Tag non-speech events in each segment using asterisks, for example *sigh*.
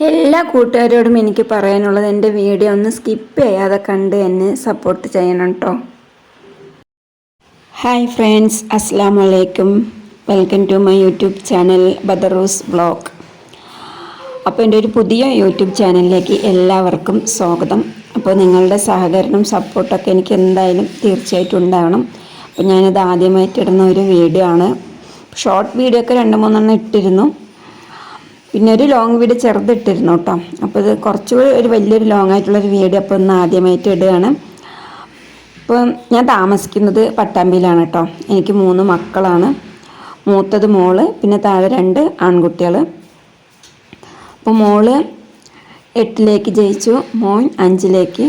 എല്ലാ കൂട്ടുകാരോടും എനിക്ക് പറയാനുള്ളത് എന്റെ വീഡിയോ ഒന്ന് സ്കിപ്പ് ചെയ്യാതെ കണ്ട് എന്നെ സപ്പോർട്ട് ചെയ്യണം കേട്ടോ ഹായ് ഫ്രണ്ട്സ് അസ്സാം വലൈക്കും welcome to my YouTube channel Badarus blog അപ്പോൾ എന്റെ ഒരു പുതിയ യൂട്യൂബ് ചാനലിലേക്ക് എല്ലാവർക്കും സ്വാഗതം. അപ്പോൾ നിങ്ങളുടെ സഹകരണം സപ്പോർട്ടൊക്കെ എനിക്ക് എന്തായാലും തീർച്ചയായിട്ടും ഉണ്ടാകണം അപ്പോൾ ഞാനിത് ആദ്യമായിട്ട് ഇടുന്ന ഒരു വീഡിയോ ആണ്. ഷോർട്ട് വീഡിയോ ഒക്കെ രണ്ട് മൂന്നെണ്ണം ഇട്ടിരുന്നു. പിന്നെ ഒരു ലോങ് വീട് ചെറുതിട്ടിരുന്നു കേട്ടോ. അപ്പോൾ ഇത് കുറച്ചുകൂടി ഒരു വലിയൊരു ലോങ് ആയിട്ടുള്ളൊരു വീട് അപ്പോൾ ഒന്ന് ആദ്യമായിട്ട് ഇടുകയാണ്. അപ്പോൾ ഞാൻ താമസിക്കുന്നത് പട്ടാമ്പിയിലാണ് കേട്ടോ. എനിക്ക് മൂന്ന് മക്കളാണ്. മൂത്തത് മോൾ പിന്നെ താഴെ രണ്ട് ആൺകുട്ടികൾ അപ്പോൾ മോൾ എട്ടിലേക്ക് ജയിച്ചു മോൻ അഞ്ചിലേക്ക്.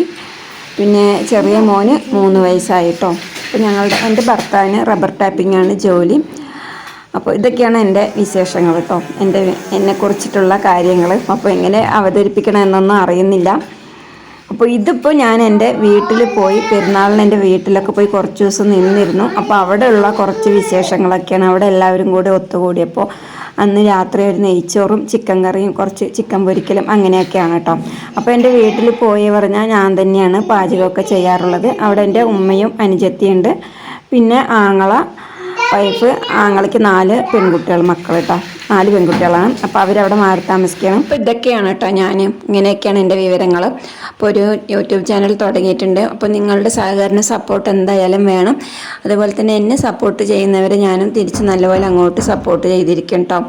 പിന്നെ ചെറിയ മോന് മൂന്ന് വയസ്സായിട്ടോ അപ്പോൾ ഞങ്ങളുടെ എന്റെ ഭർത്താവിന് റബ്ബർ ടാപ്പിംഗ് ആണ് ജോലി. അപ്പോൾ ഇതൊക്കെയാണ് എന്റെ വിശേഷങ്ങൾ കേട്ടോ. എന്റെ എന്നെക്കുറിച്ചിട്ടുള്ള കാര്യങ്ങൾ. അപ്പോൾ എങ്ങനെ അവതരിപ്പിക്കണം എന്നൊന്നും അറിയുന്നില്ല. അപ്പോൾ ഇതിപ്പോൾ ഞാൻ എന്റെ വീട്ടിൽ പോയി പെരുന്നാളിന് എന്റെ വീട്ടിലൊക്കെ പോയി കുറച്ച് ദിവസം നിന്നിരുന്നു. അപ്പോൾ അവിടെയുള്ള കുറച്ച് വിശേഷങ്ങളൊക്കെയാണ് അവിടെ എല്ലാവരും കൂടി ഒത്തുകൂടിയപ്പോൾ അന്ന് രാത്രി ഒരു നെയ്ച്ചോറും ചിക്കൻ കറിയും കുറച്ച് ചിക്കൻ പൊരിക്കലും അങ്ങനെയൊക്കെയാണ് കേട്ടോ. അപ്പോൾ എന്റെ വീട്ടിൽ പോയി പറഞ്ഞാൽ ഞാൻ തന്നെയാണ് പാചകമൊക്കെ ചെയ്യാറുള്ളത്. അവിടെ എന്റെ ഉമ്മയും അനുജത്തിയുണ്ട് പിന്നെ ആങ്ങള വൈഫ് ആങ്ങൾക്ക് നാല് പെൺകുട്ടികൾ മക്കൾ കേട്ടോ നാല് പെൺകുട്ടികളാണ്. അപ്പോൾ അവരവിടെ മാറി താമസിക്കണം. അപ്പോൾ ഇതൊക്കെയാണ് കേട്ടോ ഞാൻ ഇങ്ങനെയൊക്കെയാണ് എന്റെ വിവരങ്ങൾ അപ്പോൾ ഒരു യൂട്യൂബ് ചാനൽ തുടങ്ങിയിട്ടുണ്ട്. അപ്പോൾ നിങ്ങളുടെ സഹകരണ സപ്പോർട്ട് എന്തായാലും വേണം. അതുപോലെ തന്നെ എന്നെ സപ്പോർട്ട് ചെയ്യുന്നവരെ ഞാനും തിരിച്ച് നല്ലപോലെ അങ്ങോട്ട് സപ്പോർട്ട് ചെയ്തിരിക്കും കേട്ടോ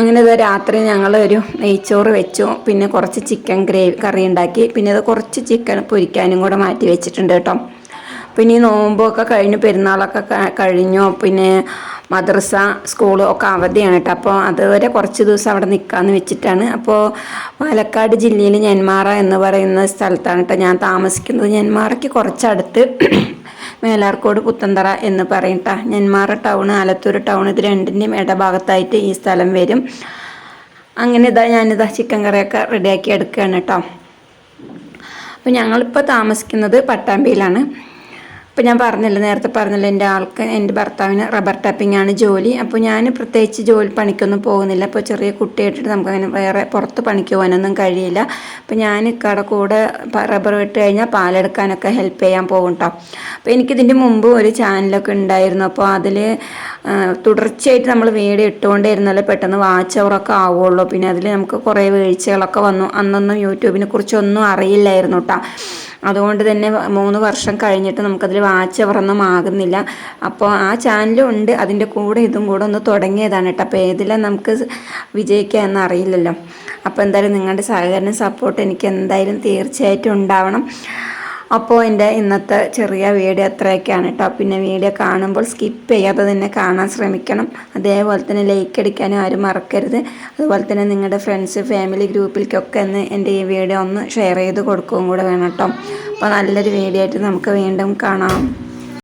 അങ്ങനെ ഇത് രാത്രി ഞങ്ങൾ ഒരു നെയ്ച്ചോറ് വെച്ചു. പിന്നെ കുറച്ച് ചിക്കൻ ഗ്രേവി കറി ഉണ്ടാക്കി. പിന്നെ അത് കുറച്ച് ചിക്കൻ പൊരിക്കാനും കൂടെ മാറ്റി വെച്ചിട്ടുണ്ട് കേട്ടോ പിന്നെ ഈ നോമ്പൊക്കെ കഴിഞ്ഞ് പെരുന്നാളൊക്കെ കഴിഞ്ഞു. പിന്നെ മദ്രസ സ്കൂൾ ഒക്കെ അവധിയാണ് കേട്ടോ അപ്പോൾ അതുവരെ കുറച്ച് ദിവസം അവിടെ നിൽക്കാമെന്ന് വെച്ചിട്ടാണ്. അപ്പോൾ പാലക്കാട് ജില്ലയിൽ ഞന്മാറ എന്ന് പറയുന്ന സ്ഥലത്താണ് കേട്ടോ ഞാൻ താമസിക്കുന്നത്. ഞന്മാറയ്ക്ക് കുറച്ചടുത്ത് *clears throat* മേലാർക്കോട് പുത്തന്തറ എന്ന് പറയും കേട്ടോ ഞന്മാറ ടൗൺ ആലത്തൂർ ടൗൺ ഇത് രണ്ടിന്റെയും ഇടഭാഗത്തായിട്ട് ഈ സ്ഥലം വരും. അങ്ങനെ ഇതാ ഞാനിതാ ചിക്കൻ കറിയൊക്കെ റെഡിയാക്കി എടുക്കുകയാണ് കേട്ടോ അപ്പോൾ ഞങ്ങളിപ്പോൾ താമസിക്കുന്നത് പട്ടാമ്പിയിലാണ്. അപ്പോൾ ഞാൻ പറഞ്ഞല്ലോ നേരത്തെ പറഞ്ഞല്ലോ എന്റെ ആൾക്ക് എന്റെ ഭർത്താവിന് റബ്ബർ ടാപ്പിംഗ് ആണ് ജോലി. അപ്പോൾ ഞാൻ പ്രത്യേകിച്ച് ജോലി പണിക്കൊന്നും പോകുന്നില്ല. അപ്പോൾ ചെറിയ കുട്ടിയായിട്ടിട്ട് നമുക്കങ്ങനെ വേറെ പുറത്ത് പണിക്ക് പോകാനൊന്നും കഴിയില്ല. അപ്പോൾ ഞാൻ ഇക്കടെ കൂടെ റബ്ബർ വിട്ട് കഴിഞ്ഞാൽ പാലെടുക്കാനൊക്കെ ഹെൽപ്പ് ചെയ്യാൻ പോകും കേട്ടോ അപ്പോൾ എനിക്കിതിന്റെ മുമ്പ് ഒരു ചാനലൊക്കെ ഉണ്ടായിരുന്നു. അപ്പോൾ അതിൽ തുടർച്ചയായിട്ട് നമ്മൾ വീഡിയോ ഇട്ടുകൊണ്ടിരുന്നാലേ പെട്ടെന്ന് വാച്ചവറൊക്കെ ആവുള്ളൂ. പിന്നെ അതിൽ നമുക്ക് കുറേ വീഴ്ചകളൊക്കെ വന്നു. അന്നൊന്നും യൂട്യൂബിനെ കുറിച്ചൊന്നും അറിയില്ലായിരുന്നു കേട്ടോ അതുകൊണ്ട് തന്നെ മൂന്ന് വർഷം കഴിഞ്ഞിട്ട് നമുക്കതിൽ വാച്ച് അവറൊന്നും ആകുന്നില്ല. അപ്പോൾ ആ ചാനലും ഉണ്ട്. അതിന്റെ കൂടെ ഇതും കൂടെ ഒന്ന് തുടങ്ങിയതാണ് കേട്ടോ അപ്പോൾ ഏതിലാണ് നമുക്ക് വിജയിക്കുക എന്നറിയില്ലല്ലോ അപ്പോൾ എന്തായാലും നിങ്ങളുടെ സഹകരണം സപ്പോർട്ട് എനിക്ക് എന്തായാലും തീർച്ചയായിട്ടും ഉണ്ടാവണം. അപ്പോൾ എന്റെ ഇന്നത്തെ ചെറിയ വീഡിയോ അത്രയൊക്കെയാണ് കേട്ടോ. പിന്നെ വീഡിയോ കാണുമ്പോൾ സ്കിപ്പ് ചെയ്യാതെ തന്നെ കാണാൻ ശ്രമിക്കണം. അതേപോലെ തന്നെ ലൈക്ക് അടിക്കാനും ആരും മറക്കരുത്. അതുപോലെ തന്നെ നിങ്ങളുടെ ഫ്രണ്ട്സ് ഫാമിലി ഗ്രൂപ്പിലേക്കൊക്കെ ഒന്ന് എന്റെ ഈ വീഡിയോ ഒന്ന് ഷെയർ ചെയ്ത് കൊടുക്കുകയും കൂടെ വേണം കേട്ടോ. അപ്പോൾ നല്ലൊരു വീഡിയോ ആയിട്ട് നമുക്ക് വീണ്ടും കാണാം.